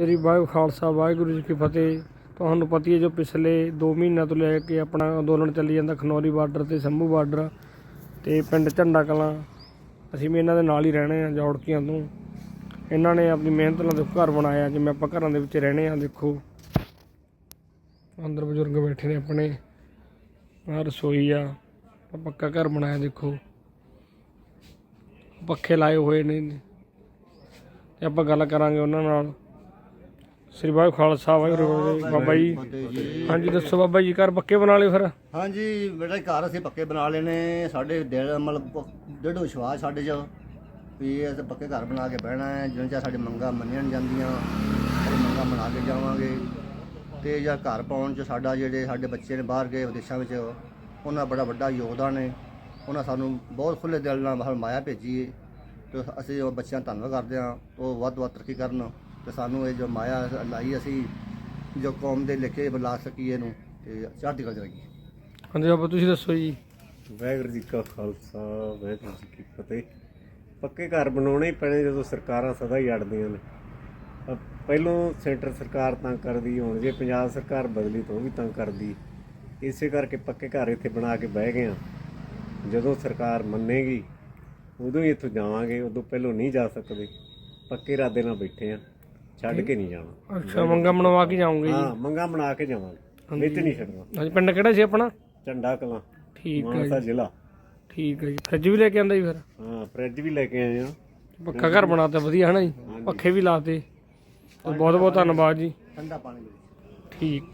ਸ੍ਰੀ ਵਾਹਿਗੁਰੂ ਖਾਲਸਾ, ਵਾਹਿਗੁਰੂ ਜੀ ਕੀ ਫਤਿਹ। ਤੁਹਾਨੂੰ ਪਤੀ ਹੈ ਜੋ ਪਿਛਲੇ 2 ਮਹੀਨਿਆਂ ਤੋਂ ਲੈ ਕੇ ਆਪਣਾ ਅੰਦੋਲਨ ਚੱਲੀ ਜਾਂਦਾ, ਖਨੌਰੀ ਬਾਰਡਰ ਤੇ ਸੰਭੂ ਬਾਰਡਰ ਤੇ ਪਿੰਡ ਝੰਡਾ ਕਲਾਂ। ਅਸੀਂ ਵੀ ਇਹਨਾਂ ਦੇ ਨਾਲ ਹੀ ਰਹਿਣੇ ਆ ਜੌੜਕੀਆਂ ਤੋਂ। ਇਹਨਾਂ ਨੇ ਆਪਣੀ ਮਿਹਨਤ ਨਾਲ ਦੇਖੋ ਘਰ ਬਣਾਇਆ, ਜਿਵੇਂ ਆਪਾਂ ਘਰਾਂ ਦੇ ਵਿੱਚ ਰਹਿਣੇ ਆ ਦੇਖੋ। ਅੰਦਰ ਬਜ਼ੁਰਗ ਬੈਠੇ ਨੇ ਆਪਣੇ, ਆਹ ਰਸੋਈ ਆ ਪੱਕਾ ਘਰ ਬਣਾਇਆ, ਦੇਖੋ। ਪੱਖੇ ਲਾਏ ਹੋਏ ਨੇ। ਤੇ ਆਪਾਂ ਗੱਲ ਕਰਾਂਗੇ ਉਹਨਾਂ ਨਾਲ। ਸ੍ਰੀ ਵਾਹਿਗੁਰੂ ਖਾਲਸਾ ਵਾਹਿਗੁਰੂ ਜੀ ਬਾਬਾ ਜੀ। ਹਾਂਜੀ ਦੱਸੋ ਬਾਬਾ ਜੀ ਘਰ ਪੱਕੇ ਬਣਾ ਲਏ ਫਿਰ? ਹਾਂਜੀ ਬੇਟਾ ਘਰ ਅਸੀਂ ਪੱਕੇ ਬਣਾ ਲਏ ਨੇ। ਸਾਡੇ ਦਿਲ ਮਤਲਬ ਡੇਢ ਵਿਸ਼ਵਾਸ ਸਾਡੇ 'ਚ। ਵੀ ਅਸੀਂ ਪੱਕੇ ਘਰ ਬਣਾ ਕੇ ਬਹਿਣਾ ਹੈ। ਜਿਵੇਂ ਚਾ ਸਾਡੀ ਮੰਗਾਂ ਮੰਨੀਆਂ ਜਾਂਦੀਆਂ ਅਸੀਂ ਮੰਗਾਂ ਬਣਾ ਕੇ ਜਾਵਾਂਗੇ। ਤੇ ਜਾਂ ਘਰ ਪਾਉਣ 'ਚ ਸਾਡਾ ਜਿਹੜੇ ਸਾਡੇ ਬੱਚੇ ਨੇ ਬਾਹਰ ਗਏ ਵਿਦੇਸ਼ਾਂ ਵਿੱਚ ਉਹਨਾਂ ਦਾ ਬੜਾ ਵੱਡਾ ਯੋਗਦਾਨ ਹੈ। ਉਹਨਾਂ ਸਾਨੂੰ ਬਹੁਤ ਖੁੱਲੇ ਦਿਲ ਨਾਲ ਮਾਇਆ ਭੇਜੀ ਹੈ। ਤੇ ਅਸੀਂ ਉਹ ਬੱਚਿਆਂ ਦਾ ਧੰਨਵਾਦ ਕਰਦੇ ਹਾਂ। ਉਹ ਵੱਧ ਵੱਧ ਤਰੱਕੀ ਕਰਨ। ਤੇ ਸਾਨੂੰ ਇਹ ਜੋ ਮਾਇਆ ਲਾਈ ਅਸੀਂ ਜੋ ਕੌਮ ਦੇ ਲਿਖੇ ਬੁਲਾ ਸਕੀਏ ਇਹਨੂੰ ਤੇ ਚੜ੍ਹਦੀ ਕਲਾ ਚ ਰੱਖੀਏ ਹਾਂਜੀ ਬਾਬਾ ਤੁਸੀਂ ਦੱਸੋ ਜੀ। ਵਾਹਿਗੁਰੂ ਜੀ ਕਾ ਖਾਲਸਾ ਵਾਹਿਗੁਰੂ ਜੀ ਕੀ ਫਤਿਹ। ਪੱਕੇ ਘਰ ਬਣਾਉਣੇ ਹੀ ਪੈਣੇ ਜਦੋਂ ਸਰਕਾਰਾਂ ਸਦਾ ਹੀ ਅੜਦੀਆਂ ਨੇ। ਅਹ ਪਹਿਲੋਂ ਸੈਂਟਰ ਸਰਕਾਰ ਤੰਗ ਕਰਦੀ ਹੁਣ ਜੇ ਪੰਜਾਬ ਸਰਕਾਰ ਬਦਲੀ ਤਾਂ ਉਹ ਵੀ ਤੰਗ ਕਰਦੀ। ਇਸੇ ਕਰਕੇ ਪੱਕੇ ਘਰ ਇੱਥੇ ਬਣਾ ਕੇ ਬਹਿ ਗਏ ਆ ਜਦੋਂ ਸਰਕਾਰ ਮੰਨੇਗੀ ਉਦੋਂ ਹੀ ਇੱਥੋਂ ਜਾਵਾਂਗੇ ਉਦੋਂ ਪਹਿਲੋਂ ਨਹੀਂ ਜਾ ਸਕਦੇ। ਪੱਕੇ ਇਰਾਦੇ ਨਾਲ ਬੈਠੇ ਆ ਛੱਡ ਕੇ ਨਹੀਂ ਜਾਣਾ। ਅੱਛਾ ਮੰਗਾ ਬਣਵਾ ਕੇ ਜਾਉਂਗੇ ਜੀ? ਹਾਂ ਮੰਗਾ ਬਣਾ ਕੇ ਜਾਵਾਂਗੇ। ਵਿੱਚ ਨਹੀਂ ਛੱਡਣਾ। ਹਾਂਜੀ ਪਿੰਡ ਕਿਹੜਾ ਸੀ ਆਪਣਾ? ਝੰਡਾ ਕਲਾਂ। ਠੀਕ ਹੈ ਮਾਨਸਾ ਜੀ। ਜ਼ਿਲ੍ਹਾ। ਠੀਕ ਹੈ ਜੀ। ਫ੍ਰਿਜ ਵੀ ਲੈ ਕੇ ਆਂਦਾ ਜੀ ਫਿਰ? ਹਾਂ ਫ੍ਰਿਜ ਵੀ ਲੈ ਕੇ ਆਏ ਆ। ਪੱਕਾ ਘਰ ਬਣਾਤਾ ਵਧੀਆ ਹੈ ਨਾ ਜੀ ਪੱਖੇ ਵੀ ਲਾਤੇ। ਬਹੁਤ ਬਹੁਤ ਧੰਨਵਾਦ ਜੀ। ਠੰਡਾ ਪਾਣੀ ਠੀਕ।